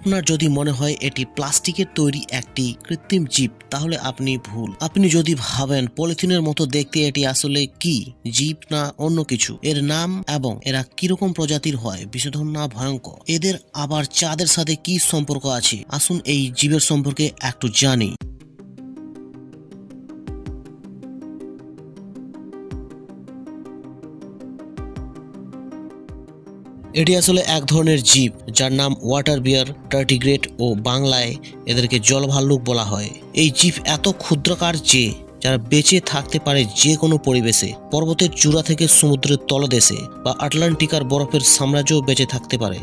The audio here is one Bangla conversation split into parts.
আপনার যদি মনে হয় এটি প্লাস্টিকের তৈরি একটি কৃত্রিম জীব, তাহলে আপনি ভুল। আপনি যদি ভাবেন পলিথিনের মতো দেখতে এটি আসলে কি, জীব না অন্য কিছু, এর নাম এবং এরা কীরকম প্রজাতির হয়, বিশোধন না ভয়ঙ্কর। এদের আবার চাঁদের সাথে কি সম্পর্ক আছে? আসুন এই জীবের সম্পর্কে একটু জানি। এটি আসলে এক ধরনের জীব, যার নাম ওয়াটার বিয়ার টার্টিগ্রেট ও বাংলায় এদেরকে জলভাল্লুক বলা হয়। এই জীব এত ক্ষুদ্রকার যে, যারা বেঁচে থাকতে পারে যে কোনো পরিবেশে, পর্বতের চূড়া থেকে সমুদ্রের তলদেশে বা আটলান্টিকার বরফের সাম্রাজ্যও বেঁচে থাকতে পারে।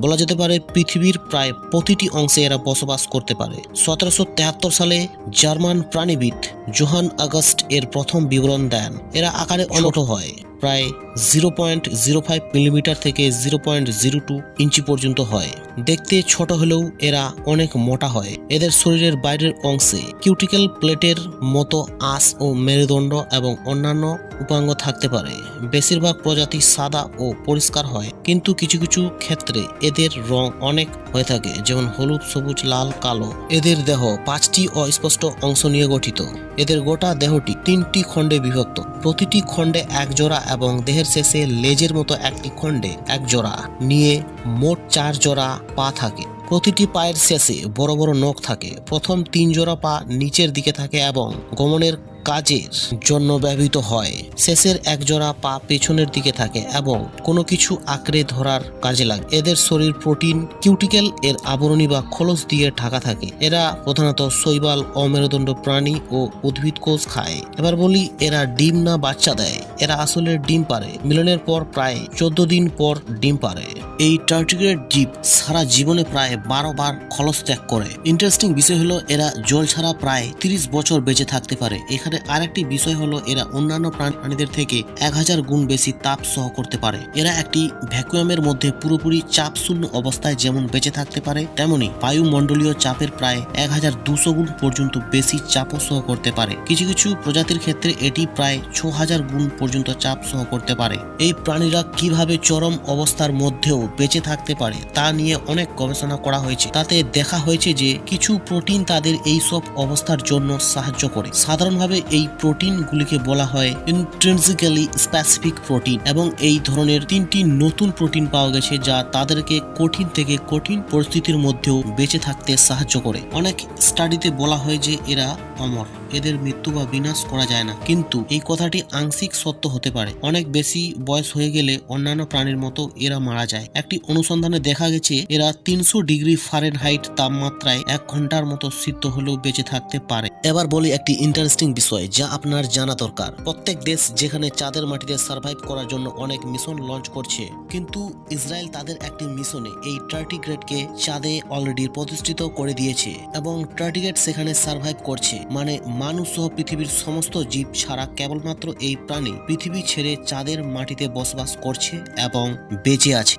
বলা যেতে পারে পৃথিবীর প্রায় প্রতিটি অংশে এরা বসবাস করতে পারে। সতেরোশো তেহাত্তর সালে জার্মান প্রাণীবিদ জোহান আগস্ট এর প্রথম বিবরণ দেন। এরা আকারে অনট হয়। প্রায় zero point zero five millimetre থেকে zero point zero two inch পর্যন্ত হয়। দেখতে ছোট হলেও এরা অনেক মোটা হয়। এদের শরীরের বাইরের অংশে কিউটিক্যাল প্লেটের মতো আঁশ ও মেরুদণ্ড এবং অন্যান্য উপাঙ্গ থাকতে পারে। বেশিরভাগ প্রজাতি সাদা ও পরিষ্কার হয়, কিন্তু কিছু কিছু ক্ষেত্রে এদের রং অনেক হয়ে থাকে, যেমন হলুদ, সবুজ, লাল, কালো। এদের দেহ পাঁচটি অস্পষ্ট অংশ নিয়ে গঠিত। এদের গোটা দেহটি তিনটি খণ্ডে বিভক্ত। প্রতিটি খণ্ডে এক জোড়া এবং দেহের শেষে লেজের মতো একটি খণ্ডে এক জোড়া, নিয়ে মোট চার জোড়া পা থাকে। প্রতিটি পায়ের শেষে বড় বড় নখ থাকে। প্রথম তিন জোড়া পা নিচের দিকে থাকে এবং গমনের কাজের জন্য ব্যবহৃত হয়। শেষের এক জোড়া পা পেছনের দিকে থাকে এবং কোনো কিছু আঁকড়ে ধরার কাজে লাগে। এদের শরীর প্রোটিন, কিউটিক্যাল এর আবরণী বা খোলস দিয়ে ঢাকা থাকে। এরা প্রধানত শৈবাল অমেরুদণ্ড প্রাণী ও উদ্ভিদ কোষ খায়। এবার বলি, এরা ডিম না বাচ্চা দেয়? এরা আসলে ডিম পারে। মিলনের পর প্রায় চোদ্দ দিন পর ডিম পারে। এই টার্টিগ্রেট জীব সারা জীবনে প্রায় বারো বার খলস ত্যাগ করে। ইন্টারেস্টিং বিষয় হলো, এরা জল ছাড়া প্রায় তিরিশ বছর বেঁচে থাকতে পারে। এখানে আরেকটি বিষয় হলো, এরা অন্যান্য প্রাণীদের থেকে এক হাজার গুণ বেশি তাপ সহ করতে পারে। এরা একটি ভ্যাকুয়ামের মধ্যে পুরোপুরি চাপ শূন্য অবস্থায় যেমন বেঁচে থাকতে পারে, তেমনি বায়ুমণ্ডলীয় চাপের প্রায় এক হাজার দুশো গুণ পর্যন্ত বেশি চাপও সহ করতে পারে। কিছু কিছু প্রজাতির ক্ষেত্রে এটি প্রায় ছ হাজার গুণ পর্যন্ত চাপ সহ করতে পারে। এই প্রাণীরা কীভাবে চরম অবস্থার মধ্যেও বেঁচে থাকতে পারে, তা নিয়ে অনেক গবেষণা করা হয়েছে। তাতে দেখা হয়েছে যে কিছু প্রোটিন তাদের এই সব অবস্থার জন্য সাহায্য করে। সাধারণভাবে এই প্রোটিনগুলিকে বলা হয় ইন্ট্রেন্সিক্যালি স্পেসিফিক প্রোটিন এবং এই ধরনের তিনটি নতুন প্রোটিন পাওয়া গেছে যা তাদেরকে কঠিন থেকে কঠিন পরিস্থিতির মধ্যেও বেঁচে থাকতে সাহায্য করে। অনেক স্টাডিতে বলা হয় যে এরা অমর। এদের মৃত্যু বা বিনাশ করা যায় না। কিন্তু এই কথাটি আংশিক সত্য হতে পারে। অনেক বেশি বয়স হয়ে গেলে অন্যান্য প্রাণীর মতো এরা মারা যায়। একটি অনুসন্ধানে দেখা গেছে, এরা তিনশো ডিগ্রি ফারেনহাইট তাপমাত্রায় এক ঘণ্টার মতো সিদ্ধ হলেও বেঁচে থাকতে পারে। এবার বলি একটি ইন্টারেস্টিং বিষয়, যা আপনার জানা দরকার। প্রত্যেক দেশ যেখানে চাঁদের মাটিতে সার্ভাইভ করার জন্য অনেক মিশন লঞ্চ করছে, কিন্তু ইসরায়েল তাদের একটি মিশনে এই টার্টিগ্রেডকে চাঁদে অলরেডি প্রতিষ্ঠিত করে দিয়েছে এবং টার্টিগ্রেড সেখানে সার্ভাইভ করছে। মানে মানুষ সহ পৃথিবীর সমস্ত জীব ছাড়া কেবলমাত্র এই প্রাণী পৃথিবী ছেড়ে চাঁদের মাটিতে বসবাস করছে এবং বেঁচে আছে।